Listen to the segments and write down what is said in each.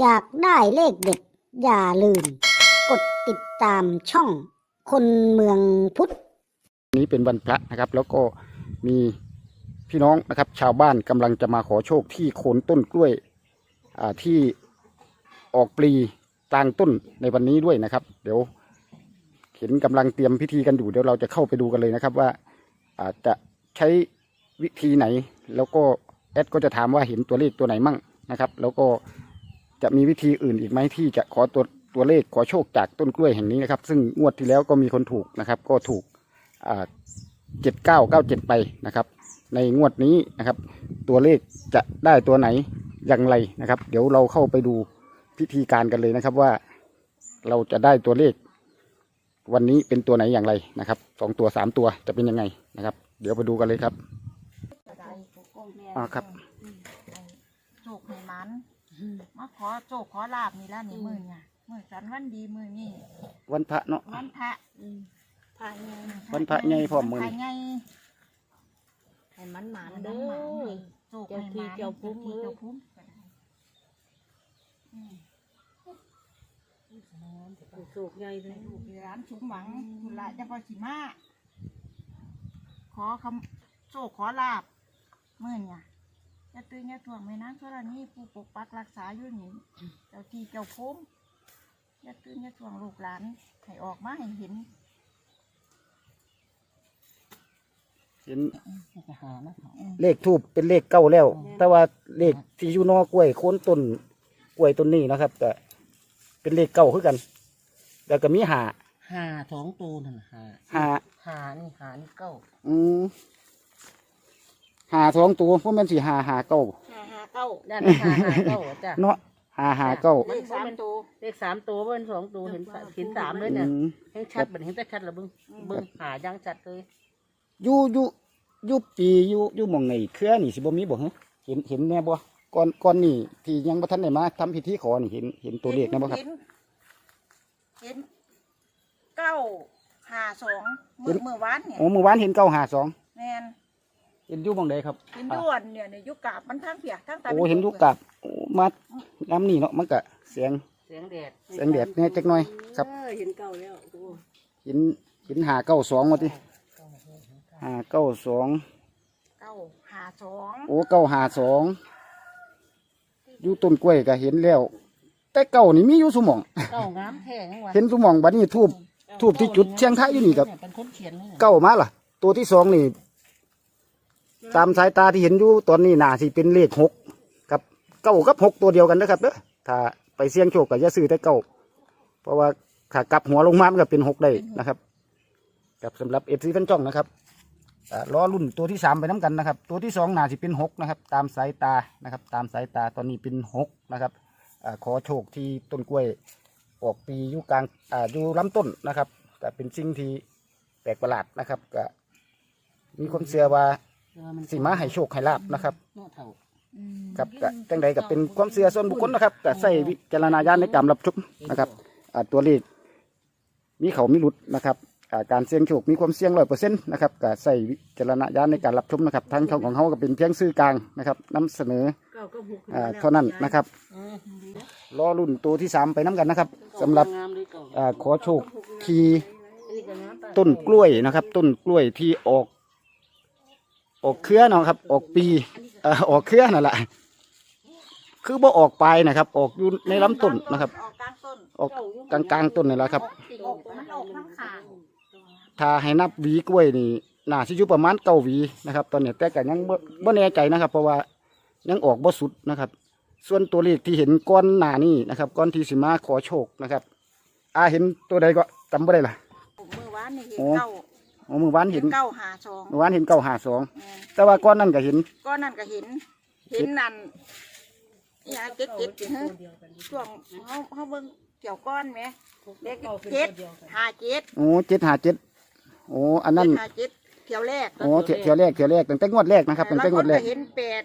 อยากได้เลขเด็ด อย่าลืม กดติดตามช่องคนเมืองพุทธนี้เป็นวันพระนะครับ แล้วก็มีพี่น้องนะครับ ชาวบ้านกำลังจะมาขอโชคที่โคนต้นกล้วยที่ออกปลีกลางต้นในวันนี้ด้วยนะครับ เดี๋ยวเห็นกำลังเตรียมพิธีกันอยู่เดี๋ยวเราจะเข้าไปดูกันเลยนะครับ ว่าอาจจะใช้วิธีไหน แล้วก็แอดก็จะถามว่าเห็นตัวเลขตัวไหนมั่งนะครับ แล้วก็ จะมีวิธีอื่นอีกไหมที่จะขอตัวตัวเลขขอโชคจากต้นกล้วยแห่งนี้นะครับ ซึ่งงวดที่แล้วก็มีคนถูกนะครับ ก็ถูกเจ็ดเก้าเก้าเจ็ดไปนะครับ ในงวดนี้นะครับ ตัวเลขจะได้ตัวไหนอย่างไรนะครับ เดี๋ยวเราเข้าไปดูพิธีการกันเลยนะครับว่าเราจะได้ตัวเลข วันนี้เป็นตัวไหนอย่างไรนะครับสองตัวสามตัวจะเป็นยังไงนะครับ เดี๋ยวไปดูกันเลยครับอ่าครับโจกให้มัน มาขอโจกขอลาบนี่ละนี่มือเนี่ยมือสันวันดีมือนี่วันพระเนาะวันพระพายไงวันพระใหญ่พร้อมมื้อพนี้ระใหญ่ให้มันหมานมันเด้หมานอโจกให้มันเจ้าที่เจ้าภูมิเจ้ที่เจ้าภูมิอืมสูกใหญ่เลให้ยลูกให้ร้านสมหวังคุณละจะพอสิมาขอคำโจกขอลาบมือเนี่ย จะตื่นจะถ่วงไม่นั้นเท่านี้ผู้ปกปักรักษาอยู่นี่เจ้าที่เจ้าภูมิจะตื่นจะถ่วงลูกหลานให้ออกมาให้เห็นเห็นหานะเลขทูบเป็นเลขเก้าแล้ว แต่ว่าเลขที่อยู่นอกล้วยโคนต้นกล้วยต้นนี้นะครับก็เป็นเลขเก้าคือกัน แล้วก็มีหาหาสองตัวนั่นน่ะหาหาหานี่หานี่เก้าอืม หาสองตัวเพราะมันสิหาหาเก้าหาหาเก้าด้านหาหาเก้าจ้ะเนาะหาหาเก้าเลขสามตัวเลขสามตัวเบิ้ลสองตัวเห็นสะเห็นสามเลยอืเนี่ยมเห็นชัดเหมือนเห็นแต่ชัดละเบิ้งเบิ้งหายังชัดเลยอยู่อยู่อยู่ปีอยู่อยู่หมองไหนเครือนี่สิบ่มีบ่ฮะเห็นเห็นแน่บ่ก่อนก่อนนี่ที่ยังบ่ทันได้มาทำพิธีขอนี่เห็นเห็นตัวเลขนะบ่ครับเห็นเห็นเก้าหาสองมืเห็อนมือวานเนี่ยโอ้เมื่อวานเห็นเก้าหาสองแมน เห็นอยู่หมองใดครับเห็นด้วนเนี่ยในยุคกาบมันทั้งเปียกทั้งตาโอ้เห็นอยู่กับโอ้มาน้ำนี่เนาะมันก็เสียง เสียงแดดแสงแดดแน่จักหน่อยครับ เออเห็นเก้าแล้วโอ้เห็นเห็นหาเก้าสองว่าติหาเก้าสองเก้าหาสองโอ้เก้าหาสองอยู่ต้นกล้วยก็เห็นแล้ว แต่เก้านี่มีอยู่สมอง เก้างามแท้ยังวะเห็นสมองบัดนี้ทูบทูบที่จุดเชียงท้ายอยู่นี่ครับเป็นคนเขียนเลยเก้ามาล่ะ ตัวที่สองนี่ ตามสายตาที่เห็นอยู่ตอนนี้นาสิเป็นเลขหกครับเก้ากับหกตัวเดียวกันนะครับเด้อถ้าไปเสี่ยงโชคก็อย่าซื้อแต่เก้าเพราะว่าถ้ากลับหัวลงมามันก็เป็นหกได้นะครับ กับสำหรับเอฟซีฟันจ้องนะครับอ่ารอรุ่นตัวที่สามไปน้กันนะครับ ตัวที่สองนาสิเป็นหกนะครับ ตามสายตานะครับ ตามสายตาตอนนี้เป็นหกนะครับอขอโชคที่ต้นกล้วยออกปีอยู่กลางอ่าอยู่ลำต้นนะครับก็เป็นสิ่งที่แปลกประหลาดนะครับก็มีความเชื่อว่า สิมาให้โชคให้ลาบนะครับเนาะเท่ากับก็จังใดก็เป็นความเชื่อส่วนบุคคลนะครับก็ใส่วิจารณญาณในการรับชมนะครับอ่าตัวเลขมีเขามีหลุดนะครับอ่าการเสี่ยงโชคมีความเสี่ยงร้อยเปอร์เซ็นต์นะครับก็ใส่วิจารณญาณในการรับชมนะครับทางช่องของเขาก็เป็นเพียงสื่อกลางนะครับนํเสนอเก้าก็หกอ่าเท่านั้นนะครับเออรอรุ่นตัวที่สามไปน้กันนะครับสำหรับงามเลยเก้าอ่าขอโชคที่อันนี้ก็งามตาต้นกล้วยนะครับ ต้นกล้วยที่ออก ออกเครือเนาะครับ ออกปีเอ่อออกเครือนั่นแหละคือบ่ออกปลายนะครับ ออกอยู่ในลำต้นนะครับ ออกกลางต้นออกกลางๆต้นนี่แหละครับ ออกมันออกทั้งขางถ้าให้นับหวีกล้วยนี่น่าสิอยู่ประมาณเก้าหวีนะครับ ตอนนี้แต่ก็ยังบ่บ่แน่ใจนะครับ เพราะว่ายังออกบ่สุดนะครับ ส่วนตัวเลขที่เห็นก้อนหน้านี่นะครับก้อนที่สิมาขอโชคนะครับอาเห็นตัวใดก็จำบ่ได้ล่ะ มือวานนี่เห็นโอ้เก้า อ๋อเมื่อวานเห็เห็นนเก้าหาสองเมื่อวานเห็นเก้าหาสองแม่นแต่ว่าก้อนนั้นก็เห็นก้อนนั่นก็เห็น เห็นนั่นยาเก็ดเก็ดสิฮะช่วงเขาเขาเบิ่งเกี่ยวก้อนไหมเด็กเจ็ดหาเจ็ดโอ้เจ็ดหาเจ็ดโอ้อันนั้นเจ็ดหาเจ็ดเที่ยวแรกโอ้เที่ยวเที่ยวแรกเที่ยวแรกตั้งแต่งวดแรกนะครับตั้งแต่งวดแรกเห็นแปด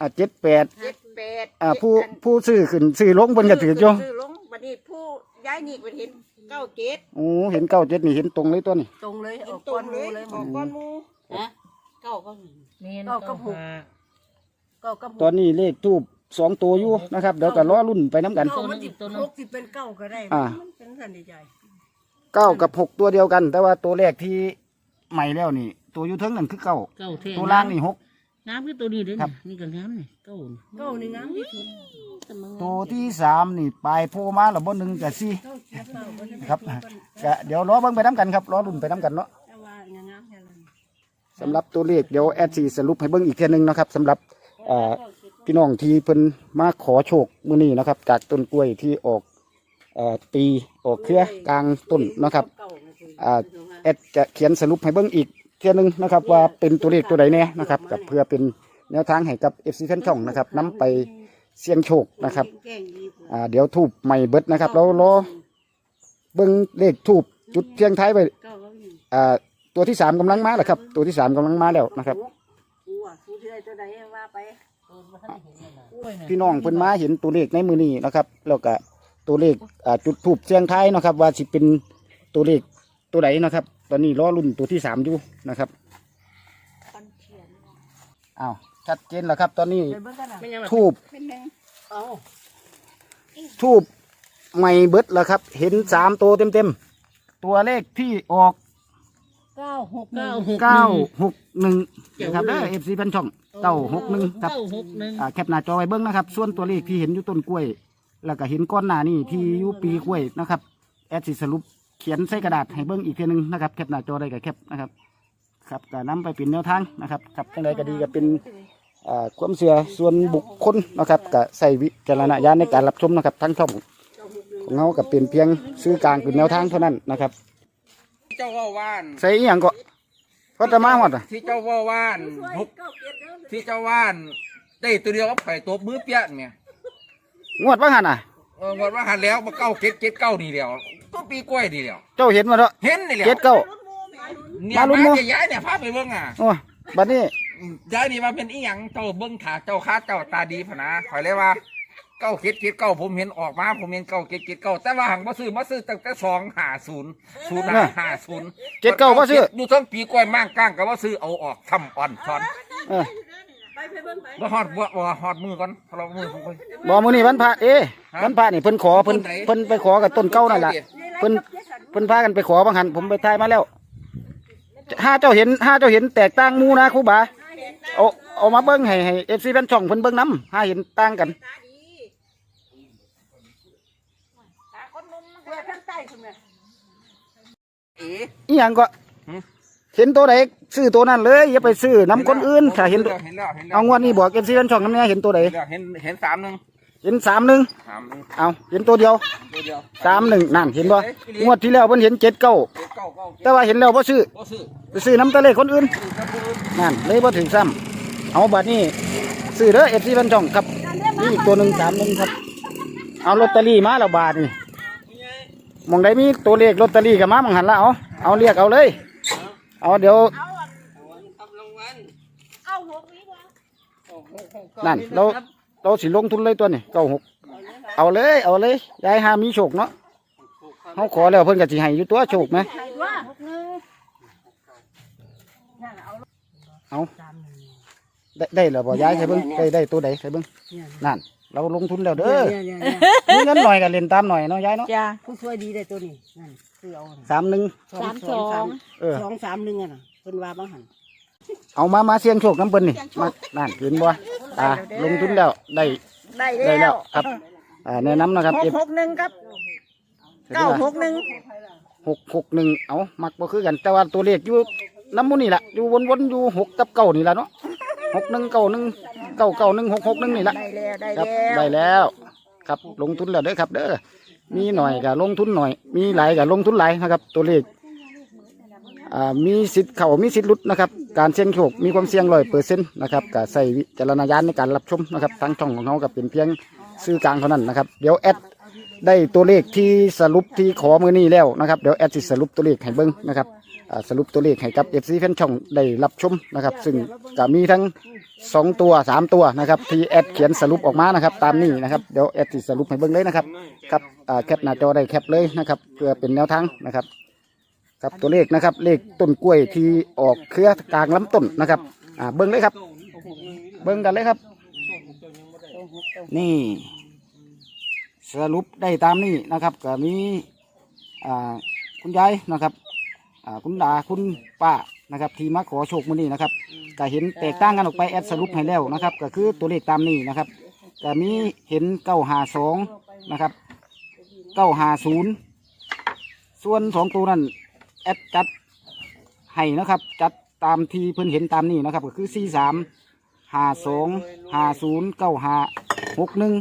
อ่าเจ็ดแปดเจ็ดแปดอ่าผู้ผู้ซื้อขึ้นซื้อลงบนกระถือจ้ซื้อลงบัดนี้ผู้ ย้ายนี่ก็เห็นเก้าเจ็ดโอ้เห็นเก้าเจ็ดนี่เห็นตรงเลยตัวนี่ตรงเลยเห็อนอกตรก้องนเลมูยเลยออกก้อนหมูนะเก้าก็หนึ่งเมนเก้ากับหกเก้ากับหตอกนนี้เลขทูบสองตัวอยู่นะครับเดี๋ยวก็ล้อรุ่นไปน้กันตัวนึงอีกตัวนึงหกสิเป็นเก้าก็ได้อ่า มันเป็นสันนิษฐานเก้ากับหกตัวเดียวกัน แต่ว่าตัวแรกที่ใหม่แล้วนี่ ตัวอยู่เทิงนั่นคือเก้าเก้าเท่ตัวล่างนี่หก น้ำคือตัวนี้เด้อครับนี่ก็น้ำนี่เก้านี่เก้านี่งามที่สุดตัวที่สามนี่ปลายโพมาแล้วบนหนึ่งกับสี่เก้าเจ็ดเก้าก็ได้ครับก็เดี๋ยวล้อเบิ่งไปน้กันครับล้อรุ่นไปน้กันเนาะ แต่ว่าอย่างงามแค่นั้น สำหรับตัวเลขเดี๋ยวแอดซีสรุปให้เบิ่งอีกเทียหนึงนะครับสำหรับเอ่อพี่น้องที่เพิ่นมาขอโชคมื้อนี้นะครับ จากต้นกล้วยที่ออกเอ่อปีออกเครือกลางต้นนะครับเก้าก็คืออ่าแอดจะเขียนสรุปให้เบิ่งอีก เทียหนึงนะครับ ว่าเป็นตัวเลขตัวใดแน่นะครับกับเพื่อเป็นแนวทางให้กับ FC แฟนช่องนะครับนํไปเสี่ยงโชคนะครับอ่าเดี๋ยวทูบใหม่เบิดนะครับเรารอเบิ่งเลขทูบจุดเทียงท้ายไปอ่าตัวที่สามกำลังมาแล้วครับ ตัวที่สามกำลังมาแล้วนะครับพี่น้องเพิ่นมาเห็นตัวเลขในมือนี้นะครับ แล้วก็ตัวเลขอ่าจุดทูบเสียงท้ายนะครับ ว่าสิเป็นตัวเลขตัวไหนนะครับ ตอนนี้รอรุ่นตัวที่สามอยู่นะครับอ้าวชัดเจนแล้วครับ ตอนนี้ไปเบิ่งกันนะไม่ยังแบบทูบเป็นแดงเอาทูบใหม่เบิดแล้วครับ เห็นสามตัวเต็มๆตัวเลขที่ออกเก้าหกเก้าหกเก้าหกหนึ่งนะครับเด้อเอฟซีเป็นช่องเก้าหกหนึ่งครับเก้าหกหนึ่งอ่าแคปหน้าจอไว้เบิ้งนะครับ ส่วนตัวเลขที่เห็นอยู่ต้นกล้วย แล้วก็เห็นก้อนหน้านี่ที่อยู่ปีกล้วยนะครับ แอดสิสรุป เขียนใส่กระดาษให้เบิ้งอีกทีหนึงนะครับแคปหน้าจอได้กับแคปนะครับครับก็นำไปเป็นแนวทางนะครับครับจังใดก็ดีก็เป็นอ่าความเชื่อส่วนบุคคลนะครับก็ใส่วิจารณญาณในการรับชมนะครับ ทั้งช่องของเราก็เป็นเพียงซื้อกลางเป็นแนวทางเท่านั้นนะครับ เจ้าว่าว่านใส่อหย่างก็ก็จะมาหมดอะที่เจ้าว่าว่านหกที่เจ้าว่าน ได้ตัวเดียวก็ไผ่ตัวมือเปี้ยนเนี่ยงวดว่าหันอะ เออวันว่าหันแล้วมาเก้าเก็ดเก็ดเก้านี่เดียวต้นปีกล้วยนี่เดียวเจ้าเห็นมาแล้วเห็นนี่เดียวเจ็ดเก้า เนี่ยมาลุ้นมามั้ยจะย้ายเนี่ยพาไปเบิ่งอะโอ้บัดนี้ย้ายนี่มาเป็นอีหยังเจ้าเบิ่งขาเจ้าค้าเจ้าตาดีพะนะคอยเลยว่าเก้าเก็ดเก็ดเก้าผมเห็นออกมาผมเห็นเก้าเก็ดเก็ดเก้าแต่ว่าหังมาซื้อมาซื้อตั้งแต่สองห้าศูนย์ศูนย์ห้าศูนย์เจ็ดเก้าบ่ซื้อดูทั้งปีกล้วยมั่งก้างก็ว่าซื้อเอาออกทำอ่อนช้อน เออ ไปไปเบิ่งไปบ่ฮอดบ่บ่ฮอดมือก่อนพอเรามือผมก่อนบอมือนี่วันพระเอ๊ะฮะวันพระนี่เพิ่นขอเพิ่นต้นไหน เพิ่นไปขอกับต้นเก้านั่นแหละเพิ่นเพิ่นพากันไปขอบางหันผมไปทายมาแล้วห้าเจ้าเห็นห้าเจ้าเห็นแตกต่างหมูนะครูบาเอาเอามาเบิ้งให้ให้เอฟซีแฟนช่องเพิ่นเบิ้งน้ำห้าเห็นต่างกันเพื่อทั้งใต้คุณแม่เอ๋อีหยังก็หืม เห็นตัวใดซื้อตัวนั้นเลยอย่าไปซื้อน้ำคนอื่นถ้าเห็น เห็นแล้วเห็นแล้วเห็นแล้วเอางวดนี้บอกเอฟซีแฟนช่องน้ำเนี้ยเห็นตัวใดเห็นแล้วเห็นเห็นสามหนึ่งเห็นสามหนึ่งสามหนึ่งเอาเห็นตัวเดียวตัวเดียวสามหนึ่งนั่นเห็นบ่งวดที่แล้วเพิ่นเห็นเจ็ดเก้าเจ็ดเก้าเก้าเจ็ดแต่ว่าเห็นแล้วบ่ซื้อบ่ซื้อไปซื้อน้ำตะเลขคนอื่นซื้อกับผู้อื่นนั่นเลยบ่ถึงซ้ำเอาบัดนี้ซื้อเด้อเอฟซีบันจ่องครับนี่อีกตัวหนึ่งสามหนึ่งครับ เอาลอตเตอรี่มาแล้วบาทนี่หมองใดมีตัวเลขลอตเตอรี่กับมาหมองหันละเอาเอาเรียกเอาเลย เอาเดี๋ยวนั่นเราเราสิลงทุนเลยตัวนี่เก้าหกเอาเลยเอาเลยยายหามีโชคเนาะเขาขอแล้วเพิ่นก็สิให้อยู่ตัวโชคไหมเอาได้ได้แล้วบ่ยายใส่เบิ่งได้ได้ตัวใดใส่เบิ่งนั่น เราลงทุนแล้วเด้อเนี่ยเนี่ยเนี่ยมีเงินหน่อยก็เล่นตามหน่อยเนาะยายเนาะจ้าผู้ช่วยดีได้ตัวนี้นั่น คือเอาน่ะสามหนึ่งสามสองสามเออสองสามหนึ่งอะน่ะเพิ่นว่าบ้างหันเอามามาเสี่ยงโชคน้ำเปิ้นนี่มานั่นเห็นบ่ตาลงทุนแล้วได้ได้ได้แล้แล้ววครับอ่าแนะนำนะครับหกเอฟหกหนึ่งครับเก้าหกหนึ่งหกหกหนึ่งเอามักบ่คือกันแต่ว่าตัวเลขอยู่น้ำมูนี่แหละอยู่วนๆอยู่หกกับเก้านี่แหละเนาะหกหนึ่งเก้าหนึ่งเก้าเก้าหนึ่งหกหกหนึ่งนี่แหละได้แล้วได้ครับแล้วได้แล้วครับลงทุนแล้วเด้อครับเด้อ มีหน่อยกับลงทุนหน่อย มีหลายก็ลงทุนหลายนะครับ ตัวเลขอ่ามีสิทธิ์เข่ามีสิทธิ์ลุดนะครับ การเสี่ยงโชคมีความเสี่ยงร้อยเปอร์เซ็นต์นะครับกับใส่วิจารณญาณในการรับชมนะครับทางช่องของเขากับเป็นเพียงซื้อกลางเท่านั้นนะครับ เดี๋ยวแอดได้ตัวเลขที่สรุปที่ขอมือนี้แล้วนะครับ เดี๋ยวแอดสิสรุปตัวเลขให้เบิ้งนะครับ สรุปตัวเลขให้กับเอฟซีแฟนช่องได้รับชมนะครับ ซึ่งก็มีทั้งสองตัวสามตัวนะครับที่แอดเขียนสรุปออกมานะครับ ตามนี้นะครับเดี๋ยวแอดสิสรุปให้เบิ่งเลยนะครับครับอ่าแคปหน้าจอได้แคปเลยนะครับเพื่อเป็นแนวทางนะครับครับตัวเลขนะครับเลขต้นกล้วยที่ออกเครือกลางลำต้นนะครับอ่าเบิ่งเลยครับ เบิ่งกันเลยครับหกเก้านี่ สรุปได้ตามนี้นะครับก็มีอ่าคุณยายนะครับ อ่าคุณดาคุณป้านะครับ ที่มาขอโชคมื้อนี้นะครับก็เห็นแตกต่างกันออกไปแอดสรุปให้แล้วนะครับ ก็คือตัวเลขตามนี้นะครับก็มีเห็นเก้าหาสองนะครับเก้าหาศูนย์ส่วนสองตัวนั้นแอดจัดให้นะครับ จัดตามที่เพิ่นเห็นตามนี้นะครับ ก็คือสี่สามห้าสองห้าศูนย์เก้าห้าหกหนึ่ง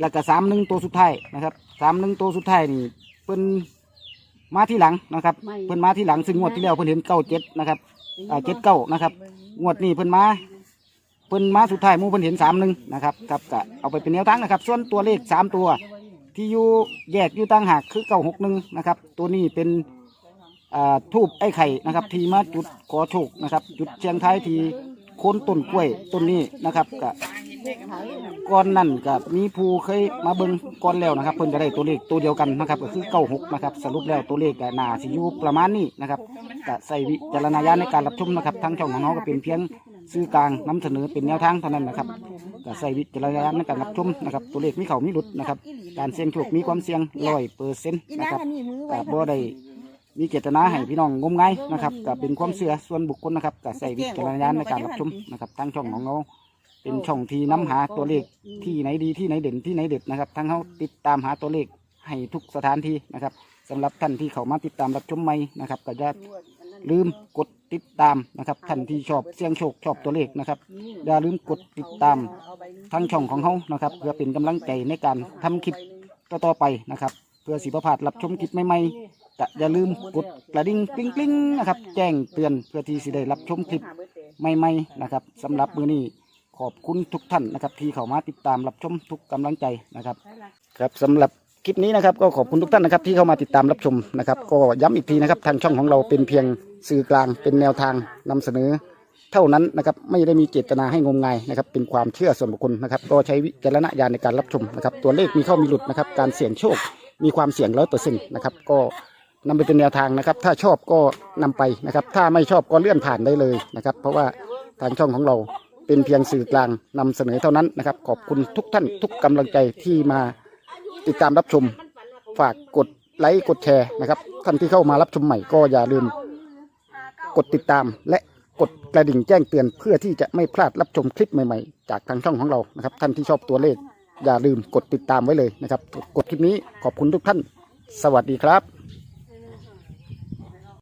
แล้วก็สามหนึ่งตัวสุดท้ายนะครับสามหนึ่งตัวสุดท้ายนี่เพิ่น มาที่หลังนะครับเพิ่นมาที่หลังซึ่งงวดที่แล้วเพิ่นเห็นเก้าเจ็ดนะครับ อ่าเจ็ดเก้านะครับงวดนี้เพิ่นมาเพิ่นมาสุดท้ายหมูเพิ่นเห็นสามหนึ่งนะครับครับก็เอาไปเป็นแนวทางนะครับ ส่วนตัวเลขสามตัว ที่อยู่แยกอยู่ต่างหากคือเก้าหกหนึ่งนะครับ ตัวนี้เป็นอ่าทูบไอ้ไข่นะครับ ที่มาจุดขอโชคนะครับ จุดเชียงท้ายที่โคนต้นกล้วยต้นนี้นะครับก็ ก่อนนั่นก็มีผู้เคยมาเบิ่งก่อนแล้วนะครับ เพิ่นก็ได้ตัวเลขตัวเดียวกันนะครับก็คือเก้าหกนะครับสรุปแล้วตัวเลขก็น่าสิอยู่ประมาณนี้นะครับก็ใส่วิจารณญาณในการรับชมนะครับทางช่องของเราก็เป็นเพียงสื่อกลางนำเสนอเป็นแนวทางเท่านั้นนะครับก็ใส่วิจารณญาณในการรับชมนะครับตัวเลขมีเขามีหลุดนะครับการเสี่ยงโชคมีความเสี่ยงร้อยเปอร์เซ็นต์นะครับก็บ่ได้มีเจตนาให้พี่น้องงมงายนะครับก็เป็นความเชื่อส่วนบุคคลนะครับก็ใส่วิจารณญาณในการรับชมนะครับทางช่องของเรา เป็นช่องที่นำหาตัวเลขที่ไหนดีที่ไหนเด่นที่ไหนเด็ดนะครับ ทั้งเขาติดตามหาตัวเลขให้ทุกสถานที่นะครับสำหรับท่านที่เขามาติดตามรับชมใหม่นะครับก็จะลืมกดติดตามนะครับท่านที่ชอบเสี่ยงโชคชอบตัวเลขนะครับอย่าลืมกดติดตามทั้งช่องของเขานะครับเพื่อเป็นกำลังใจในการทำคลิปต่อๆไปนะครับ เพื่อสิบพลาดรับชมคลิปใหม่ๆก็อย่าลืมกดกระดิ่งกริ๊งกริ๊งๆนะครับแจ้งเตือนเพื่อที่สิได้รับชมคลิปใหม่ๆนะครับสำหรับมือนี้ ขอบคุณทุกท่านนะครับ ที่เข้ามาติดตามรับชมทุกกำลังใจนะครับ ครับสำหรับคลิปนี้นะครับก็ขอบคุณทุกท่านนะครับที่เข้ามาติดตามรับชมนะครับ ก็ย้ำอีกทีนะครับ ทางช่องของเราเป็นเพียงสื่อกลางเป็นแนวทางนำเสนอ เท่านั้นนะครับไม่ได้มีเจตนาให้งมงายนะครับ เป็นความเชื่อส่วนบุคคลนะครับ ก็ใช้วิจารณญาณในการรับชมนะครับ ตัวเลขมีเข้ามีหลุดนะครับ การเสี่ยงโชคมีความเสี่ยงร้อยเปอร์เซ็นต์นะครับ ก็นำไปเป็นแนวทางนะครับ ถ้าชอบก็นำไปนะครับ ถ้าไม่ชอบก็เลื่อนผ่านได้เลยนะครับ เพราะว่าทางช่องของเรา เป็นเพียงสื่อกลางนำเสนอเท่านั้นนะครับ ขอบคุณทุกท่านทุกกำลังใจที่มาติดตามรับชม ฝากกดไลค์กดแชร์นะครับ ท่านที่เข้ามารับชมใหม่ก็อย่าลืม กดติดตามและกดกระดิ่งแจ้งเตือนเพื่อที่จะไม่พลาดรับชมคลิปใหม่ๆ จากทางช่องของเรานะครับ ท่านที่ชอบตัวเลข อย่าลืมกดติดตามไว้เลยนะครับ กดคลิปนี้ขอบคุณทุกท่าน สวัสดีครับ